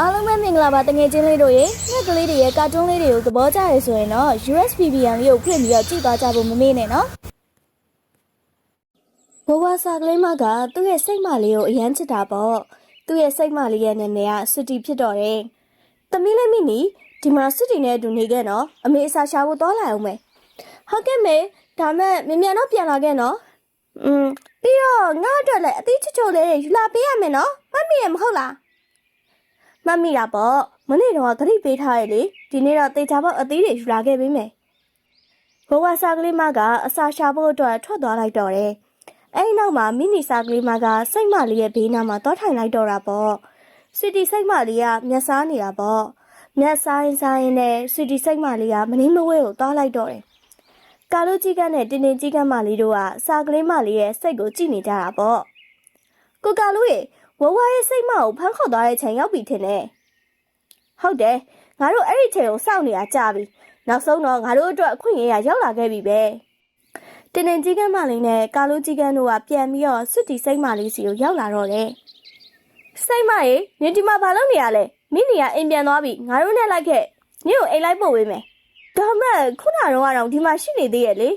အားလုံးပဲမင်္ဂလာပါတငယ်ချင်းလေးတို့ရေငှက်ကလေးတွေရဲ့ကာတွန်းလေးတွေကိုသဘောကျရဆိုရင်တော့ USBBN လေးကိုဖွင့်ပြီးတော့ကြည့်သွားကြဖို့မမေ့နဲ့နော်ဘဝစာကလေးမကသူ့ရဲ့စိတ်မလေးကိုအရန်ချစ်တာပေါ့သူ့ရဲ့စိတ်မလေးရဲ့နာမည်ကစွတီဖြစ်တော့တယ်သမီးလေးမိနီဒီမှာစွတီနဲ့အတူနေခဲ့နော်အမေအစာရှာဖို့သွားလာအောင်မယ်ဟုတ်ကဲ့မေဒါမဲ့မြန်မြန်တော့ပြန်လာခဲ့နော်อืมပြီးတော့ငါ့အတွက်လည်းအသေးချစ်ချိုလေးတွေယူလာပေးရမယ်နော်မမီးရမဟုတ်လား မှတ်မိတာပေါ့မနေ့တော့သတိပေးထားရဲ့လေဒီနေ့တော့တေချာပေါက်အသေးတွေယူလာခဲ့ပေးမယ်ဘဝစာကလေးမကအစာရှာဖို့အတွက်ထွက်သွားလိုက်တော့တယ်အဲဒီနောက်မှာမိနီစာကလေးမကစိတ်မလေးရဲ့ဘေးနားမှာတောထိုင်လိုက်တော့တာပေါ့စီတီစိတ်မလေးကမျက်စားနေတာပေါ့မျက်စားရင်စားရင်နဲ့စီတီစိတ်မလေးကမနှင်းမဝဲကိုတောလိုက်တော့တယ်ကာလိုကြီးကန်းနဲ့တင်းတင်းကြီးကန်းမလေးတို့ကစာကလေးမလေးရဲ့စိတ်ကိုကြည့်နေကြတာပေါ့ကိုကာလိုရေ ဝဝရဲ့စိတ်မကိုဖမ်းခေါ်သွားတဲ့ချိန်ရောက်ပြီထင်တယ်ဟုတ်တယ်ငါတို့အဲ့ဒီချိန်ကိုစောင့်နေတာကြာပြီနောက်ဆုံးတော့ငါတို့အတွက်အခွင့်အရေးရရောက်လာခဲ့ပြီပဲတင်းတင်းကြီးကန်းမလေးနဲ့ကာလိုကြီးကန်းတို့ကပြန်ပြီးတော့စွတ်တီစိတ်မလေးစီကိုရောက်လာတော့တယ်စိတ်မရေနင်ဒီမှာဘာလုပ်နေရလဲမိနီကအိမ်ပြန်သွားပြီငါတို့နဲ့လိုက်ခဲ့နင်ကိုအိမ်လိုက်ပို့ပေးမယ်ဒါမဲ့ခုနကတော့ကတော့ဒီမှာရှိနေသေးရဲ့လေ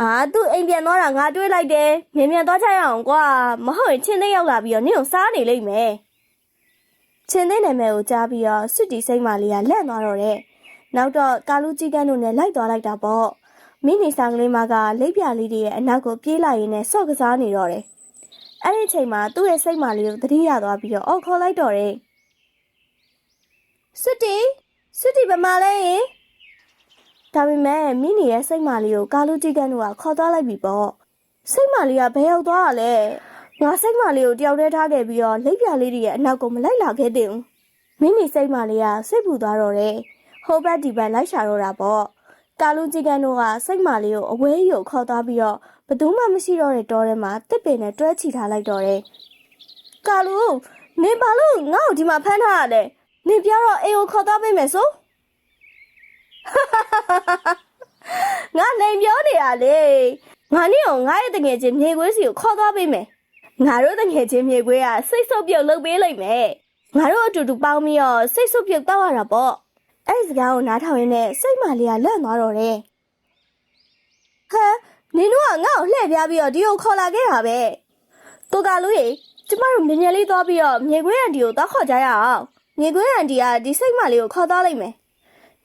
အာသူ့အိမ်ပြန်သွားတာငါတွေးလိုက်တယ်မြင်မြန်သွားချရအောင်ကွာမဟုတ်ရင်ချင်းသိန်းရောက်လာပြီးတော့နင့်ကိုစားနေလိမ့်မယ်ချင်းသိန်းနာမည်ကိုကြားပြီးတော့စွတ်တီစိတ်မလေးကလန့်သွားတော့တဲ့နောက်တော့ကာလူကြီးကန်းတို့နဲ့လိုက်သွားလိုက်တာပေါ့မိနီဆောင်ကလေးမကလိပ်ပြလေးတွေရဲ့အနောက်ကိုပြေးလိုက်ရင်းနဲ့ဆော့ကစားနေတော့တယ်အဲ့ဒီအချိန်မှာသူ့ရဲ့စိတ်မလေးကိုသတိရသွားပြီးတော့အော်ခေါ်လိုက်တော့တယ်စွတ်တီစွတ်တီဗမာလဲရင် ဒါပေမဲ့မိနီရဲ့စိတ်မလေးကိုကာလူကြီးကန်းတို့ကခေါ်သွားလိုက်ပြီပေါ့စိတ်မလေးကဘယ်ရောက်သွားတာလဲငါစိတ်မလေးကိုတယောက်တည်းထားခဲ့ပြီးတော့လိပ်ပြလေးတွေရဲ့အနောက်ကိုမလိုက်လာခဲ့တင်ဘူးမိနီစိတ်မလေးကစိတ်ပူသွားတော့တယ်ဟိုဘက်ဒီဘက်လိုက်ရှာတော့တာပေါ့ကာလူကြီးကန်းတို့ကစိတ်မလေးကိုအဝဲကြီးကိုခေါ်သွားပြီးတော့ဘယ်သူမှမရှိတော့တဲ့တောထဲမှာတစ်ပင်နဲ့တွဲချီထားလိုက်တော့တယ်ကာလူနေဘာလို့ငါ့ကိုဒီမှာဖမ်းထားရလဲနေပြောတော့အိမ်ကိုခေါ်သွားပေးမယ်ဆို ငါနိုင်ပြောနေရလေငါနဲ့ကိုငါရဲ့တငယ်ချင်းမြေခွေးစီကိုခေါ်သွားပေးမယ်ငါတို့တငယ်ချင်းမြေခွေးကစိတ်ဆုပ်ပြုတ်လုပ်ပေးလိုက်မယ်ငါတို့အတူတူပေါင်းပြီးတော့စိတ်ဆုပ်ပြုတ်တောက်ရတာပေါ့အဲ့ဒီစကားကိုနားထောင်ရင်းနဲ့စိတ်မလေးကလန့်သွားတော့တယ်ဟမ်နင်တို့ကငါ့ကိုလှည့်ပြားပြီးတော့ဒီကိုခေါ်လာခဲ့တာပဲကိုကလူကြီးကျမတို့မြင်မြင်လေးသွားပြီးတော့မြေခွေးအန်တီကိုတောက်ခေါ်ကြရအောင်မြေခွေးအန်တီကဒီစိတ်မလေးကိုခေါ်သွားလိုက်မယ်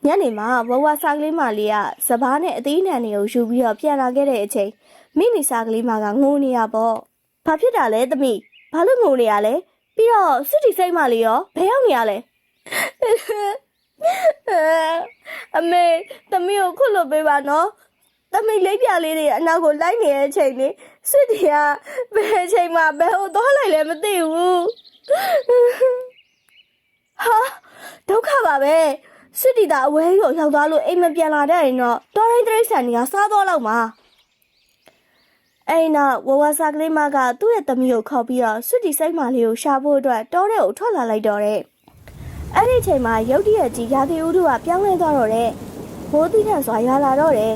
ညနေမှာဘဝစားကလေးမလေးကစပားနဲ့အသေးနံတွေကိုယူပြီးတော့ပြန်လာခဲ့တဲ့အချိန်မိနီစားကလေးမကငိုနေရပေါ့။ဘာဖြစ်တာလဲသမီး။ဘာလို့ငိုနေရလဲ။ပြီးတော့စွတီစိတ်မလေးရောဘယ်ရောက်နေရလဲ။အမေသမီးကိုခုတ်လို့ပေးပါနော်။သမီးလေးပြလေးတွေအနောက်ကိုလိုက်နေတဲ့အချိန်လေးစွတီကဘယ်အချိန်မှဘယ်ဟိုသွားလိုက်လဲမသိဘူး။ဟာဒုက္ခပါပဲ။ စစ်တီတာအဝဲကိုရောက်သွားလို့အိမ်မပြန်လာတဲ့ရင်တော့တော်ရင်းတရိတ်ဆန်ကြီးကစားတော့လောက်မှာအဲ့နောက်ဝဝစာကလေးမကသူ့ရဲ့သမီးကိုခေါ်ပြီးတော့စစ်တီစိတ်မလေးကိုရှာဖို့အတွက်တောထဲကိုထွက်လာလိုက်တော့တဲ့အဲ့ဒီအချိန်မှာရုတ်တရက်ကြီးရာသီဥတုကပြောင်းလဲသွားတော့တဲ့မိုးတိထန်စွာရွာလာတော့တဲ့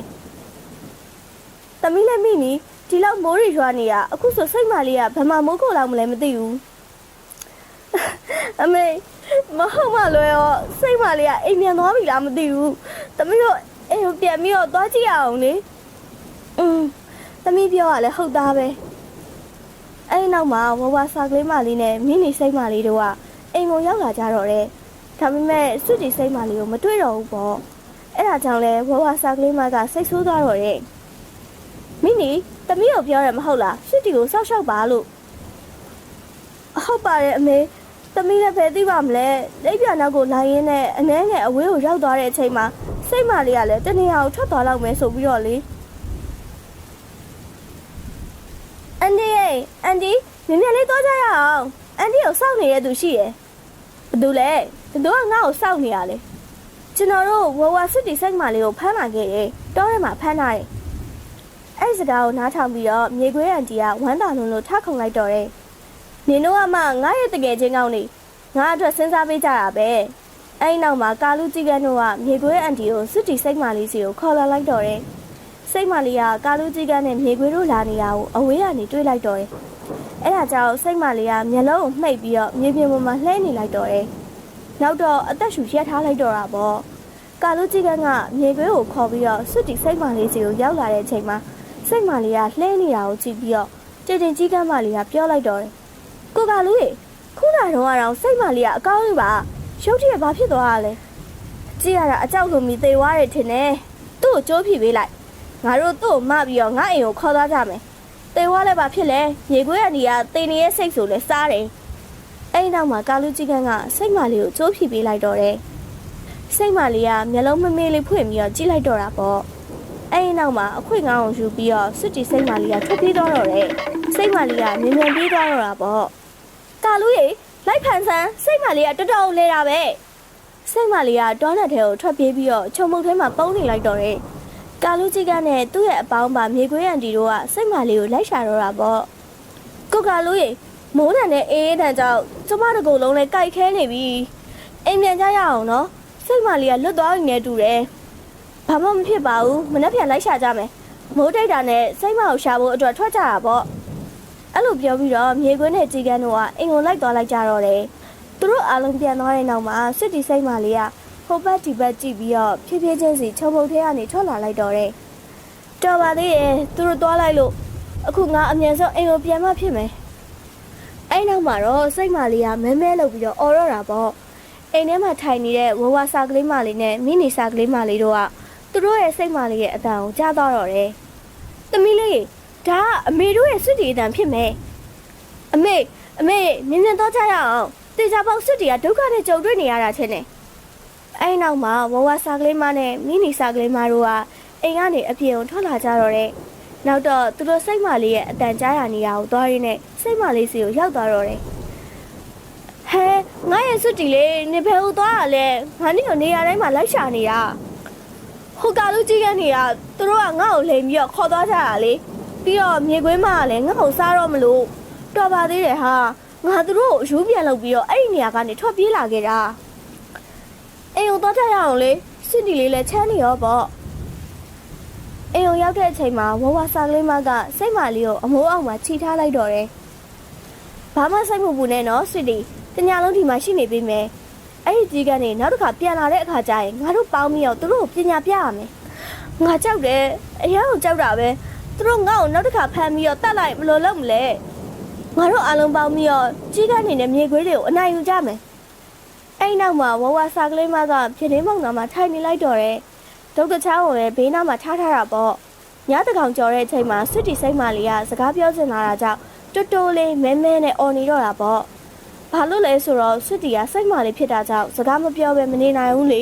သမီးလည်းမိနီဒီလောက်မိုးရီရွာနေရအခုဆိုစိတ်မလေးကဘယ်မှာမိုးခိုလောက်မလဲမသိဘူးအမေ မဟုတ်မလွယ်ရောစိတ်မလေးကအိမ်ပြန်သွားပြီလားမသိဘူး။သမီးတို့အိမ်ကိုပြန်ပြီးတော့သွားကြည့်ရအောင်လေ။อืมသမီးပြောရလဲဟုတ်သားပဲ။အဲ့ဒီနောက်မှာဝဝစာကလေးမလေးနဲ့မိနီစိတ်မလေးတို့ကအိမ်ကိုရောက်လာကြတော့တယ်။ဒါပေမဲ့စွတီစိတ်မလေးကိုမတွေ့တော့ဘူးပေါ့။အဲ့ဒါကြောင့်လဲဝဝစာကလေးမကစိတ်ဆိုးသွားတော့တယ်။မိနီသမီးကိုပြောရမဟုတ်လားစွတီကိုစောက်ရှောက်ပါလို့ဟုတ်ပါတယ်အမေ။ သမီးလည်းပဲသိပါမလဲလိပ်ပြနောက်ကိုလာရင်းနဲ့အနှဲငယ်အဝေးကိုရောက်သွားတဲ့အချိန်မှာစိတ်မလေးကလည်းတနေရာကိုထွက်သွားတော့မယ်ဆိုပြီးတော့လေအန်ဒီရဲ့အန်ဒီမြင်မြင်လေးသွားကြရအောင်အန်ဒီကိုစောင့်နေတဲ့သူရှိရယ်ဘသူလဲဘသူကငါ့ကိုစောင့်နေရလဲကျွန်တော်တို့ဝဝစစ်တီစိတ်မလေးကိုဖမ်းလာခဲ့တယ်တောထဲမှာဖမ်းထားတယ်အဲ့ဒီစကားကိုနားထောင်ပြီးတော့မြေခွေးအန်တီကဝမ်းသာလုံးလို့ထခုန်လိုက်တော့တယ် နင်တို့ကမှငါရဲ့တကယ်ချင်းကောင်းနေငါအတွက်စဉ်းစားပေးကြတာပဲအဲ့ဒီနောက်မှာကာလူကြီးကန်းတို့ကမြေခွေးအန်တီကိုစွတီစိတ်မလေးစီကိုခေါ်လာလိုက်တော့တယ်စိတ်မလေးကကာလူကြီးကန်းနဲ့မြေခွေးတို့လာနေတာကိုအဝေးကနေတွေးလိုက်တော့တယ်အဲ့ဒါကြောင့်စိတ်မလေးကမျက်လုံးကိုမှိတ်ပြီးတော့မြေပြင်ပေါ်မှာလှဲနေလိုက်တော့တယ်နောက်တော့အသက်ရှူရက်ထားလိုက်တော့တာပေါ့ကာလူကြီးကန်းကမြေခွေးကိုခေါ်ပြီးတော့စွတ်တီစိတ်မလေးစီကိုရောက်လာတဲ့အချိန်မှာစိတ်မလေးကလှဲနေတာကိုကြည့်ပြီးတော့တည်တင်ကြီးကန်းမလေးကပြောလိုက်တော့တယ် ကိုကာလူရေခုနကတော့ကတော့စိတ်မလေးကအကောင်းကြီးပါရုပ်ထရက်ဘာဖြစ်သွားတာလဲကြည့်ရတာအကြောက်လိုမီသေသွားတယ်ထင်တယ်သူ့ကိုကြိုးဖြီပေးလိုက်ငါတို့သူ့ကိုမပြီးတော့ငါအိမ်ကိုခေါ်သွားကြမယ်တေဝါလည်းပါဖြစ်လဲရေခွေးကနေကတေနေရဲ့စိတ်ဆိုလဲစားတယ်အဲ့ဒီနောက်မှာကာလူကြီးကန်းကစိတ်မလေးကိုကျိုးဖြီပေးလိုက်တော့တယ်စိတ်မလေးကမျက်လုံးမမေးလေးဖွင့်ပြီးတော့ကြည့်လိုက်တော့တာပေါ့အဲ့ဒီနောက်မှာအခွင့်ကောင်းအောင်ယူပြီးတော့စွတ်တီစိတ်မလေးကထွက်ပြေးသွားတော့တယ်စိတ်မလေးကမြင်မြန်ပြေးသွားတော့တာပေါ့ ကာလူရေလိုက်ဖန်ဆန်းစိတ်မလေးကတော်တော်လဲတာပဲစိတ်မလေးကတောနက်ထဲကိုထွက်ပြေးပြီးတော့ချုံမုတ်ထဲမှာပုန်းနေလိုက်တော့တယ်ကာလူကြီးကနဲ့သူ့ရဲ့အပေါင်းပါမြေခွေးရန်တီတို့ကစိတ်မလေးကိုလိုက်ရှာတော့တာပေါ့ကိုကာလူရေမိုးတန်နဲ့အေးအေးတန်ကြောင့်ကျမတကူလုံးလဲကြိုက်ခဲနေပြီအိမ်ပြန်ကြရအောင်နော်စိတ်မလေးကလွတ်သွားနေတူတယ်ဘာမှမဖြစ်ပါဘူးမနှက်ပြန်လိုက်ရှာကြမယ်မိုးတိတ်တာနဲ့စိတ်မကိုရှာဖို့အတွက်ထွက်ကြတာပေါ့ အဲ့လိုပြောပြီးတော့မြေခွေးနဲ့ကြီးကန်းတို့ကအိမ်ကိုလိုက်သွားလိုက်ကြတော့တယ်သူတို့အားလုံးပြန်သွားတဲ့နောက်မှာစစ်တီစိတ်မလေးကဟိုဘက်ဒီဘက်ကြည့်ပြီးတော့ဖြည်းဖြည်းချင်းစီချုံပုတ်ထဲကနေထွက်လာလိုက်တော့တယ်။တော်ပါသေးရဲ့သူတို့သွားလိုက်လို့အခုငါအမြန်ဆုံးအိမ်ကိုပြန်မှဖြစ်မယ်။အဲ့နောက်မှာတော့စိတ်မလေးကမဲမဲလုပ်ပြီးတော့အော်တော့တာပေါ့။အိမ်ထဲမှာထိုင်နေတဲ့ဝဝစာကလေးမလေးနဲ့မိနီစာကလေးမလေးတို့ကသူတို့ရဲ့စိတ်မလေးရဲ့အတန်ကိုကြားတော့တော့တယ်။သမီးလေး ဒါကအမေတို့ရဲ့စွတ်တီအတန်ဖြစ်မယ်။အမေအမေမြင်မြင်တော့ကြရအောင်တေချာပေါက်စွတ်တီကဒုက္ခနဲ့ကြုံတွေ့နေရတာချင်းနဲ့အဲ့ဒီနောက်မှာဝဝစာကလေးမနဲ့မိနီစာကလေးမတို့ကအိမ်ကနေအပြင်ကိုထွက်လာကြတော့တဲ့နောက်တော့သူတို့စိတ်မလေးရဲ့အတန်ကြားရနေတာကိုသွားရင်းနဲ့စိတ်မလေးစီကိုရောက်သွားတော့တယ်ဟဲငါရဲ့စွတ်တီလေးနေဘယ်ကိုသွားရလဲငါနေကိုနေရာတိုင်းမှာလိုက်ရှာနေတာဟိုကလူကြီးကနေကသူတို့ကငါ့ကိုလိမ်ပြီးတော့ခေါ်သွားကြတာလေ ပြီးတော့မြေခွေးမကလည်းငါ့ကိုစားတော့မလို့တော်ပါသေးတယ်ဟာငါသူတို့ကိုအယူပြန်လုပ်ပြီးတော့အဲ့ဒီနေရာကနေထွက်ပြေးလာခဲ့တာအိမ်ကိုသွားကြရအောင်လေစစ်တီလေးလည်းချမ်းနေရောပေါ့အိမ်ကိုရောက်တဲ့အချိန်မှာဝဝစာကလေးမကစိတ်မလေးကိုအမိုးအောက်မှာခြိထားလိုက်တော့တယ်ဘာမှစိတ်မပူနဲ့နော်စစ်တီတညာလုံးဒီမှာရှိနေပြီမယ်အဲ့ဒီကြီးကနေနောက်တစ်ခါပြန်လာတဲ့အခါကျရင်ငါတို့ပေါင်းပြီးတော့သူတို့ကိုပညာပြရမယ်ငါကြောက်တယ်အရာကိုကြောက်တာပဲ သူတို့ငါ့ကိုနောက်တစ်ခါဖမ်းပြီးတော့တတ်လိုက်မလို့လုပ်မလဲငါတို့အားလုံးပေါင်းပြီးတော့ကြီးကနေနဲ့မြေခွေးတွေကိုအနိုင်ယူကြမယ်အဲ့နောက်မှာဝဝစာကလေးမကဖြစ်နေမောင်နာမှာထိုင်နေလိုက်တော့တယ်ဒုက္ကချောင်းကိုလည်းဘေးနားမှာထားထားတာပေါ့ညတကောင်ကြော်တဲ့အချိန်မှာစစ်တီစိတ်မလေးကစကားပြောချင်လာတာကြောင့်တွတ်တိုးလေးမဲမဲနဲ့អော်နေတော့တာပေါ့ဘာလို့လဲဆိုတော့စစ်တီကစိတ်မလေးဖြစ်တာကြောင့်စကားမပြောဘဲမနေနိုင်ဘူးလေ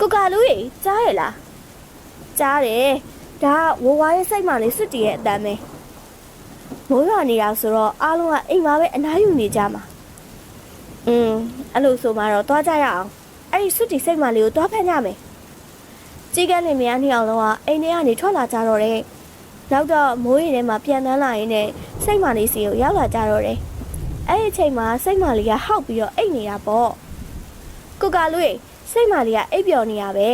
ကိုကလူကြီးကြားရလားကြားတယ် ဒါကဝဝရဲ့စိတ်မလေးစစ်တီရဲ့အတမ်းပဲမိုးရွာနေတာဆိုတော့အားလုံးကအိမ်မှာပဲအနားယူနေကြမှာอืมအဲ့လိုဆိုမှတော့သွားကြရအောင်အဲ့ဒီစွတ်တီစိတ်မလေးကိုသွားဖမ်းကြမယ်ကြီးကန်းနေမရနှစ်အောင်လုံးကအိမ်ထဲကနေထွက်လာကြတော့တယ်နောက်တော့မိုးရင်ထဲမှာပြန်တန်းလာရင်းနဲ့စိတ်မလေးစီကိုရောက်လာကြတော့တယ်အဲ့ဒီအချိန်မှာစိတ်မလေးကဟောက်ပြီးတော့အိတ်နေတာပေါ့ကိုကလူကြီးစိတ်မလေးကအိပ်ပျော်နေရပဲ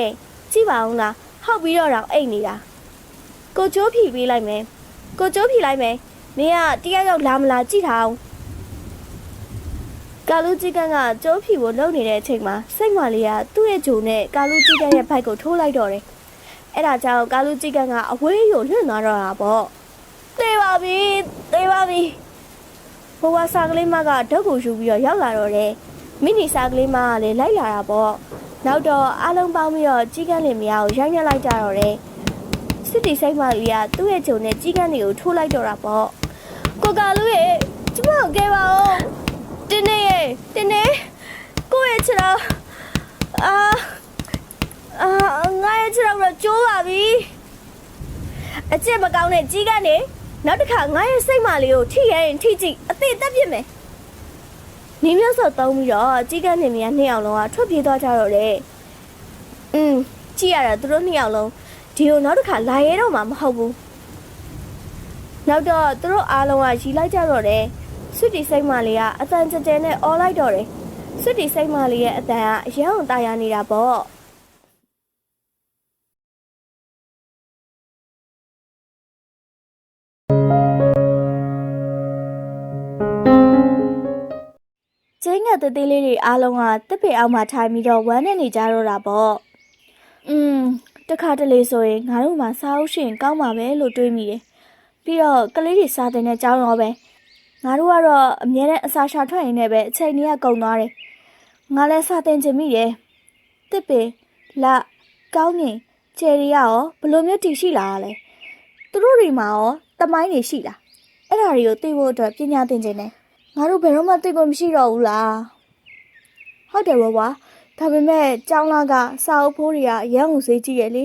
ကြည့်ပါဦးလားဟောက်ပြီးတော့တော့အိတ်နေတာ ကိုကျိုးဖြီပေးလိုက်မယ်ကိုကျိုးဖြီလိုက်မယ်မင်းကတရားရောက်လာမလားကြည့်ထားအောင်ကာလူကြီးကန်းကကျိုးဖြီကိုလှုပ်နေတဲ့အချိန်မှာစိတ်မလေးကသူ့ရဲ့ဂျိုနဲ့ကာလူကြီးကန်းရဲ့ဘိုက်ကိုထိုးလိုက်တော့တယ်။အဲ့ဒါကြောင့်ကာလူကြီးကန်းကအဝေးကိုလွင့်သွားတော့တာပေါ့။သေပါပြီ။သေပါပြီ။ဘဝစာကလေးမကဓာတ်ကိုယူပြီးတော့ရောက်လာတော့တယ်။မိနီစာကလေးမကလည်းလိုက်လာတာပေါ့။နောက်တော့အားလုံးပေါင်းပြီးတော့ကြီးကန်းလင်မယားကိုရိုက်ညက်လိုက်ကြတော့တယ်။ စစ်တီစိတ်မလေးကသူ့ရဲ့ဂျိုနဲ့ကြီးကန်းတွေကိုထိုးလိုက်တော့တာပေါ့။ကိုကာလူရဲ့ကျမကိုကဲပါဦးတင်းနေရဲ့တင်းနေကိုယ့်ရဲ့ခြေတော်အာအာငါရဲ့ခြေတော်တော့ကျိုးပါပြီအကျင့်မကောင်းတဲ့ကြီးကနေနောက်တစ်ခါငါရဲ့စိတ်မလေးကိုထိရရင်ထိကြည့်အသေးတက်ပြစ်မယ်နေမျိုးစော်သုံးပြီးတော့ကြီးကနေမြနှစ်ယောက်လုံးကထွက်ပြေးသွားကြတော့တယ်อืมကြည့်ရတာသူတို့နှစ်ယောက်လုံး ဒီလိုနောက်တစ်ခါလာရဲတော့မှမဟုတ်ဘူးနောက်တော့သူတို့အားလုံးကရီလိုက်ကြတော့တယ်စွတီစိတ်မလေးကအတန်ကြဲကြဲနဲ့အော်လိုက်တော့တယ်စွတီစိတ်မလေးရဲ့အတန်ကအရန်အောင်တာယာနေတာပေါ့ကျင်းငတ်သေးသေးလေးတွေအားလုံးကတစ်ပေအောင်မှထိုင်ပြီးတော့ဝမ်းနေနေကြတော့တာပေါ့။อืม တခါတလေဆိုရင်ငါတို့မှစားအောင်ရှင်ကောင်းပါပဲလို့တွေးမိတယ်ပြီးတော့ကလေးတွေစားတဲ့ကြောင်းရောပဲငါတို့ကတော့အမြဲတမ်းအစာရှာထွက်ရင်လည်းပဲအချိန်ကြီးကကုန်သွားတယ်ငါလည်းစားတဲ့ချင်မိတယ်တစ်ပင်လာကောင်းငင်ကျယ်ရီကရောဘယ်လိုမျိုးတည်ရှိလာတာလဲသူတို့တွေမှာရောတမိုင်းတွေရှိလားအဲ့ဒါတွေကိုသိဖို့အတွက်ပညာသင်ခြင်းနဲ့ငါတို့ဘယ်တော့မှသိဖို့မရှိတော့ဘူးလားဟုတ်တယ်ဘွား ဒါပေမဲ့ကျောင်းလာကစာအုပ်ဖိုးတွေကအရန်ကိုစေးကြည့်ရလေ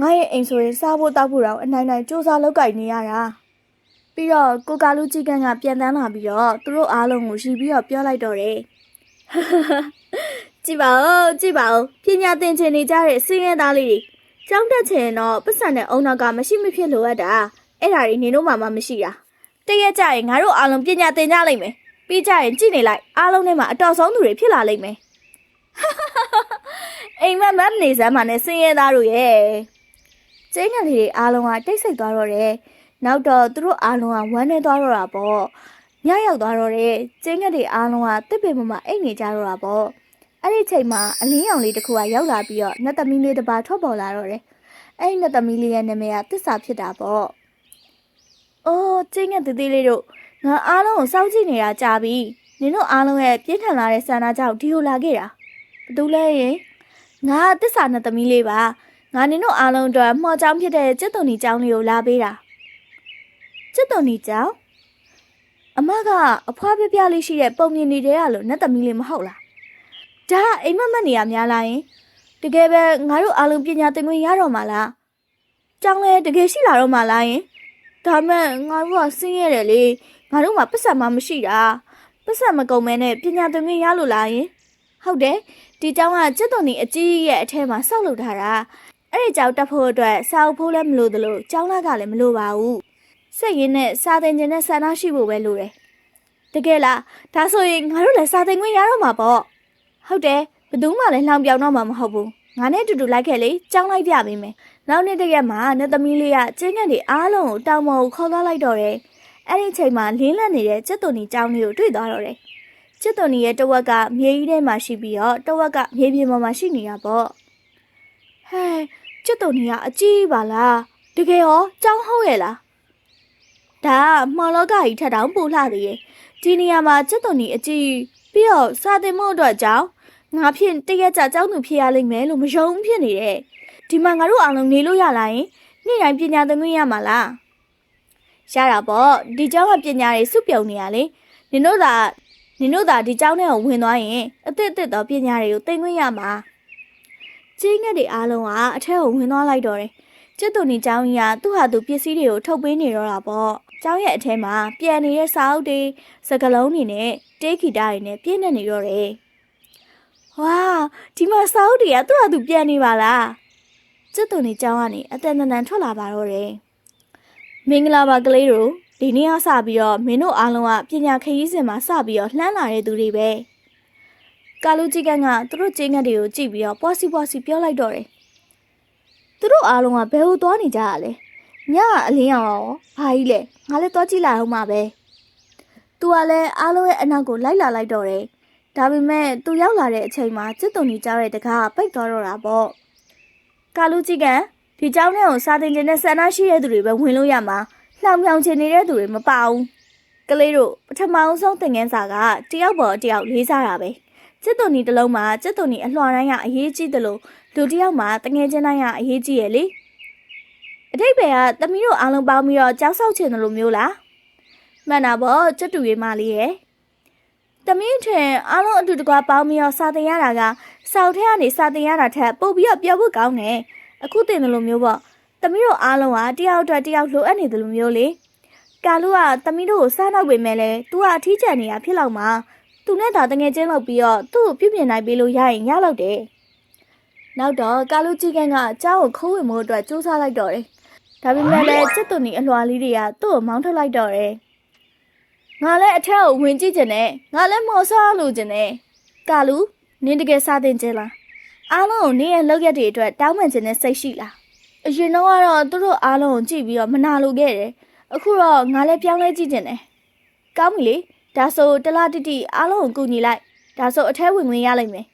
ငါရဲ့အိမ်ဆိုရင်စားဖို့တောက်ဖို့တော့အနိုင်နိုင်စူးစမ်းလုပ်ကိုင်နေရတာပြီးတော့ကိုကာလူကြီးကန်းကပြန်တန်းလာပြီးတော့သူတို့အားလုံးကိုရှိပြီးတော့ပြောလိုက်တော့တယ်ကြည့်ပါဦးကြည့်ပါဦးပညာသင်ချင်နေကြတဲ့စင်းရဲသားလေးတွေကျောင်းတက်ချင်ရင်တော့ပတ်စံနဲ့အုံနောက်ကမရှိမဖြစ်လိုအပ်တာအဲ့ဒါတွေနေတို့မှမမရှိတာတရက်ကြရင်ငါတို့အားလုံးပညာသင်ကြလိမ့်မယ်ပြီးကြရင်ကြည့်နေလိုက်အားလုံးထဲမှာအတော်ဆုံးသူတွေဖြစ်လာလိမ့်မယ် အိမ်မက်မက်နေစမ်းမှနဲ့စင်းရဲသားတို့ရဲ့ကျင်းကလေးတွေအားလုံးကတိတ်ဆိတ်သွားတော့တယ်နောက်တော့သူတို့အားလုံးကဝမ်းနေသွားတော့တာပေါ့ညရောက်သွားတော့တယ်ကျင်းကလေးအားလုံးကတစ်ပင်ပေါ်မှာအိတ်နေကြတော့တာပေါ့အဲ့ဒီချိန်မှာအလင်းရောင်လေးတစ်ခုကရောက်လာပြီးတော့နတ်သမီးလေးတစ်ပါးထွက်ပေါ်လာတော့တယ်။အဲ့ဒီနတ်သမီးလေးရဲ့နာမည်ကတစ္ဆာဖြစ်တာပေါ့။အိုးကျင်းငယ်သေးသေးလေးတို့ငါအားလုံးကိုစောင့်ကြည့်နေတာကြာပြီ။နင်တို့အားလုံးရဲ့ပြင်းထန်လာတဲ့ဆန္ဒကြောင့်ဒီလိုလာခဲ့တာ။ ဘာလို့လဲရင်ငါတစ္ဆာနတ်သမီးလေးပါ။ငါနင်တို့အားလုံးအတွက်မှော်ချောင်းဖြစ်တဲ့ကျက်သွန်နီကျောင်းလေးကိုလာပေးတာ။ကျက်သွန်နီကျောင်းအမကအဖွားပြပြလေးရှိတဲ့ပုံမြင်နေတဲ့ရလို့နတ်သမီးလေးမဟုတ်လားဒါကအိမ်မက်မက်နေရများလားယင်တကယ်ပဲငါတို့အားလုံးပညာသင်ခွင့်ရတော့မှာလားကျောင်းလဲတကယ်ရှိလာတော့မှာလားယင်ဒါမဲ့ငါတို့ကဆင်းရဲတယ်လေငါတို့မှပတ်စံမှမရှိတာပတ်စံမကုန်မဲနဲ့ပညာသင်ခွင့်ရလို့လားယင် ဟုတ်တယ်ဒီကျောင်းကကျက်သွန်နေအကြီးရဲ့အထဲမှာစောက်လုပ်ထားတာအဲ့ဒီကျောင်းတက်ဖို့အတွက်စာအုပ်ဖိုးလည်းမလိုသလိုကျောင်းလက်ကလည်းမလိုပါဘူးစိတ်ရင်းနဲ့စာသင်ခြင်းနဲ့ဆန္ဒရှိဖို့ပဲလိုတယ်တကယ်လားဒါဆိုရင်ငါတို့လည်းစာသင်ခွင့်ရတော့မှာပေါ့ဟုတ်တယ်ဘယ်သူမှလည်းလှောင်ပြောင်တော့မှာမဟုတ်ဘူးငါနဲ့အတူတူလိုက်ခဲ့လေကြောင်းလိုက်ပြပေးမယ်နောက်နေ့တစ်ရက်မှာနတ်သမီးလေးကကျင်းငတ်တွေအားလုံးကိုတောင်ပေါ်ကိုခေါ်သွားလိုက်တော့တယ်အဲ့ဒီချိန်မှာလင်းလက်နေတဲ့ကျက်သွန်နီကျောင်းလေးကိုတွေ့သွားတော့တယ် ချစ်သွန်နီရဲ့တဝက်ကမြေကြီးထဲမှာရှိပြီးတော့တဝက်ကမြေပြင်ပေါ်မှာရှိနေတာပေါ့ဟဲချစ်သွန်နီကအကြီးပါလားတကယ်ရောကြောင်းဟုတ်ရဲ့လားဒါကမှော်လောကကြီးထက်တောင်ပိုလှသေးရဲ့ဒီနေရာမှာချစ်သွန်နီအကြီးပြီးတော့စာသင်ဖို့အတွက်ကြောင်းငါဖြင့်တရက်ကြကျောင်းသူဖြစ်ရလိမ့်မယ်လို့မယုံဖြစ်နေတယ်ဒီမှာငါတို့အားလုံးနေလို့ရလာရင်နေ့တိုင်းပညာသင်ခွင့်ရမှာလားရတာပေါ့ဒီကျောင်းကပညာတွေစုပြုံနေရလေနင်တို့သာ နင်တို့သာဒီကျောင်းထဲကိုဝင်သွားရင်အသစ်အသစ်သောပညာတွေကိုသင်ခွင့်ရမှာချင်းငက်တွေအားလုံးကအထက်ကိုဝင်သွားလိုက်တော့တယ်ကျက်သူနေကျောင်းကြီးကသူ့ဟာသူပစ္စည်းတွေကိုထုတ်ပေးနေတော့တာပေါ့ကျောင်းရဲ့အထဲမှာပြန်နေတဲ့စာအုပ်တွေစကလုံးတွေနဲ့တေးဂီတတွေနဲ့ပြည့်နေနေတော့တယ်ဝါဒီမှာစာအုပ်တွေကသူ့ဟာသူပြန်နေပါလားကျက်သူနေကျောင်းကနေအတန်တန်ထွက်လာပါတော့တယ်မင်္ဂလာပါကလေးတို့ ဒီနေ့ကစပြီးတော့မင်းတို့အားလုံးကပညာခရီးစဉ်မှာစပြီးတော့လှမ်းလာတဲ့သူတွေပဲ။ကာလူကြီးကန်းကသူတို့ကျင်းငတ်တွေကိုကြည့်ပြီးတော့ပွားစီပွားစီပြောလိုက်တော့တယ်။သူတို့အားလုံးကဘယ်ကိုသွားနေကြရလဲ။ညကအလင်းရောင်ရောဘာကြီးလဲငါလည်းသွားကြည့်လိုက်အောင်ပါပဲ။ तू ကလည်းအားလုံးရဲ့အနောက်ကိုလိုက်လာလိုက်တော့တယ်။ဒါပေမဲ့ तू ရောက်လာတဲ့အချိန်မှာစစ်တုံကြီးကြားတဲ့တကားကပိတ်သွားတော့တာပေါ့။ကာလူကြီးကဒီเจ้าနဲ့ကိုစာတင်ခြင်းနဲ့ဆန္ဒရှိတဲ့သူတွေပဲဝင်လို့ရမှာ။ လှောင်ပြောင်ချင်နေတဲ့သူတွေမပါဘူး။ကလေးတို့ပထမအောင်ဆုံးသင်ခန်းစာကတယောက်ပေါ်တယောက်လေးစားတာပဲ။စစ်တုံကြီးတစ်လုံးမှာစစ်တုံကြီးအလွှာတိုင်းကအရေးကြီးတယ်လို့လူတစ်ယောက်မှာတငယ်ချင်းတိုင်းကအရေးကြီးရဲ့လေ။အတိတ်ဘယ်ကသမီးတို့အားလုံးပေါင်းပြီးတော့ကြောက်ဆောက်ချင်တယ်လို့မျိုးလား။မှန်တာပေါ့ကျွတ်တူရေးမလေးရဲ့တမင်းထင်အားလုံးအတူတကွာပေါင်းပြီးတော့စာသင်ရတာကစောက်ထဲကနေစာသင်ရတာထက်ပို့ပြီးတော့ပြောဖို့ကောင်းတယ်အခုတင်တယ်လို့မျိုးပေါ့ တမီးတို့အားလုံးကတယောက်အတွက်တယောက်လိုအပ်နေတယ်လို့မျိုးလေကာလူကတမီးတို့ကိုစားနောက်ပေမဲ့လဲ तू ကအထီးကျန်နေတာဖြစ်လောက်မှာသူနဲ့သာတငယ်ချင်းလောက်ပြီးတော့သူ့ကိုပြုပြင်နိုင်ပေးလို့ရရင်ရလောက်တယ်နောက်တော့ကာလူကြီးကန်းကအเจ้าကိုခိုးဝင်မှုအတွက်စူးစမ်းလိုက်တော့တယ်ဒါပေမဲ့လည်းစစ်တုန်နီအလွှာလေးတွေကသူ့ကိုမောင်းထုတ်လိုက်တော့တယ် ငါလည်းအထက်ကိုဝင်ကြည့်ကျင်တယ်ငါလည်းမော်ဆာလို့ကျင်တယ်ကာလူနင်းတကယ်စားတင်ကျင်လားအားလုံးကိုနင်းရဲ့လောက်ရက်တွေအတွက်တောင်းပန်ခြင်းနဲ့စိတ်ရှိလား အရင်တော့ကတော့သူတို့အားလုံးကိုကြည့်ပြီးတော့မနာလိုခဲ့တယ်အခုတော့ငါလည်းပြောင်းလဲကြည့်ကျင်တယ်ကောင်းပြီလေဒါဆိုတလားတိတိအားလုံးကိုကူညီလိုက်ဒါဆိုအထဲဝင်ဝင်ရလိမ့်မယ်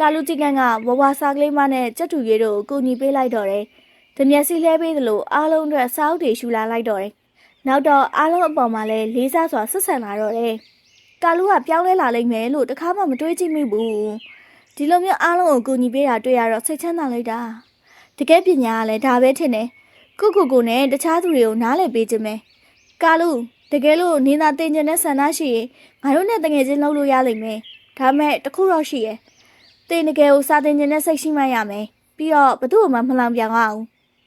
ကာလူကြီးကန်ကဝဝစားကလေးမနဲ့ကြက်တူရွေးတို့ကိုကူညီပေးလိုက်တော့တယ်။တမျက်စီလဲပေးသလိုအားလုံးအတွက်စားအုပ်တွေရှူလာလိုက်တော့တယ်။နောက်တော့အားလုံးအပေါ်မှာလည်းလေးစားစွာဆက်ဆံလာတော့တယ်။ကာလူကပြောင်းလဲလာလိမ့်မယ်လို့တခါမှမတွေးကြည့်မိဘူး။ဒီလိုမျိုးအားလုံးကိုကူညီပေးတာတွေ့ရတော့စိတ်ချမ်းသာလိုက်တာ။ တကယ်ပညာကလည်းဒါပဲထင်တယ်။ကိုကိုကိုနဲ့တခြားသူတွေကိုနားလည်ပေးခြင်းပဲ။ကာလူတကယ်လို့နင်းသာတင်ကျင်တဲ့ဆန္ဒရှိရင်ငါတို့နဲ့တငယ်ချင်းလုပ်လို့ရလိမ့်မယ်။ဒါမဲ့တခုတော့ရှိရဲ့။တင်တကယ်ကိုစာတင်ကျင်တဲ့စိတ်ရှိမှရမယ်ပြီးတော့ဘသူ့မှမလောင်ပြောင်အောင်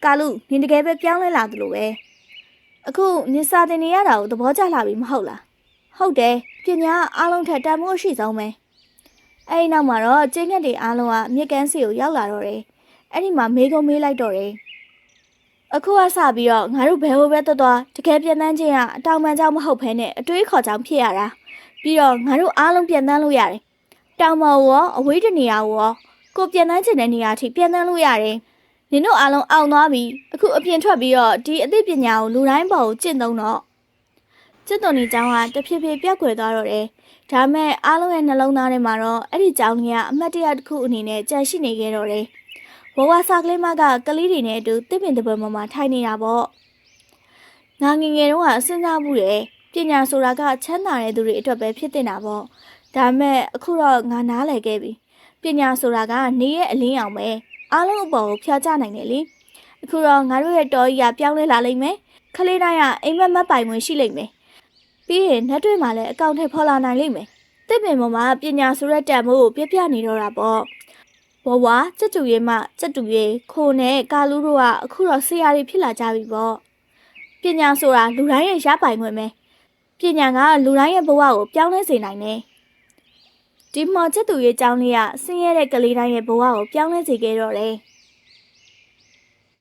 ကာလူနင်တကယ်ပဲပြောင်းလဲလာသလိုပဲအခုနင်စာတင်နေရတာကိုသဘောကျလာပြီမဟုတ်လားဟုတ်တယ်ပညာကအားလုံးထက်တန်ဖိုးအရှိဆုံးပဲအဲ့ဒီနောက်မှာတော့ကျင်းငက်တွေအားလုံးကမြစ်ကမ်းစီကိုရောက်လာတော့တယ် အဲ့ဒီမှာမေးကုံမေးလိုက်တော့တယ်အခုကစပြီးတော့ငါတို့ဘယ်ဟိုပဲတော်တော်တကယ်ပြန်တန်းခြင်းကအတောင်ပန်ကြောင့်မဟုတ်ဘဲနဲ့အတွေးခေါ်ကြောင့်ဖြစ်ရတာပြီးတော့ငါတို့အားလုံးပြန်တန်းလို့ရတယ်တောင်ပေါ်ရောအဝေးတနေရာရောကိုပြန်တန်းချင်တဲ့နေရာထိပြန်တန်းလို့ရတယ်။နင်တို့အားလုံးအောင်သွားပြီ။အခုအပြင်ထွက်ပြီးတော့ဒီအသိပညာကိုလူတိုင်းပေါ်ကိုကျင့်သုံးတော့ကျင့်သုံးနေကြောင်းကတဖြည်းဖြည်းပြောက်ကွယ်သွားတော့တယ်။ဒါမဲ့အားလုံးရဲ့နှလုံးသားထဲမှာတော့အဲ့ဒီကြောင်းကြီးကအမှတ်တရတစ်ခုအနေနဲ့ကြန့်ရှိနေခဲ့တော့တယ်။ ဘဝစာကလေးမကကလေးတွေနဲ့အတူတစ်ပင်တစ်ပင်ပေါ်မှာထိုင်နေတာပေါ့။ငါငယ်ငယ်တုန်းကအစဉ်းစားမှုတယ်ပညာဆိုတာကချမ်းသာတဲ့သူတွေအတွက်ပဲဖြစ်တင်တာပေါ့။ဒါမဲ့အခုတော့ငါနားလည်ခဲ့ပြီပညာဆိုတာကနေရဲ့အလင်းအောင်ပဲအားလုံးအပေါ်ကိုဖျားချနိုင်တယ်လေအခုတော့ငါတို့ရဲ့တော်ကြီးကပြောင်းလဲလာလိမ့်မယ်ခလေးတိုင်းကအိမ်မက်မက်ပိုင်ဝင်ရှိလိမ့်မယ်ပြီးရင်နှက်တွေမှာလည်းအကောင့်ထဲဖော်လာနိုင်လိမ့်မယ်တစ်ပင်ပေါ်မှာပညာဆိုတဲ့တန်မိုးကိုပြပြနေတော့တာပေါ့ ဘဝစက်တူရဲမှစက်တူရဲခိုနဲ့ကာလူတို့ကအခုတော့ဆရာတွေဖြစ်လာကြပြီပေါ့ပညာဆိုတာလူတိုင်းရဲ့ရပိုင်ခွင့်ပဲပညာကလူတိုင်းရဲ့ဘဝကိုပြောင်းလဲစေနိုင်တယ်ဒီမော်ချက်သူရဲ့အကြောင်းလေးကဆင်းရဲတဲ့ကလေးတိုင်းရဲ့ဘဝကိုပြောင်းလဲစေခဲ့တော့တယ်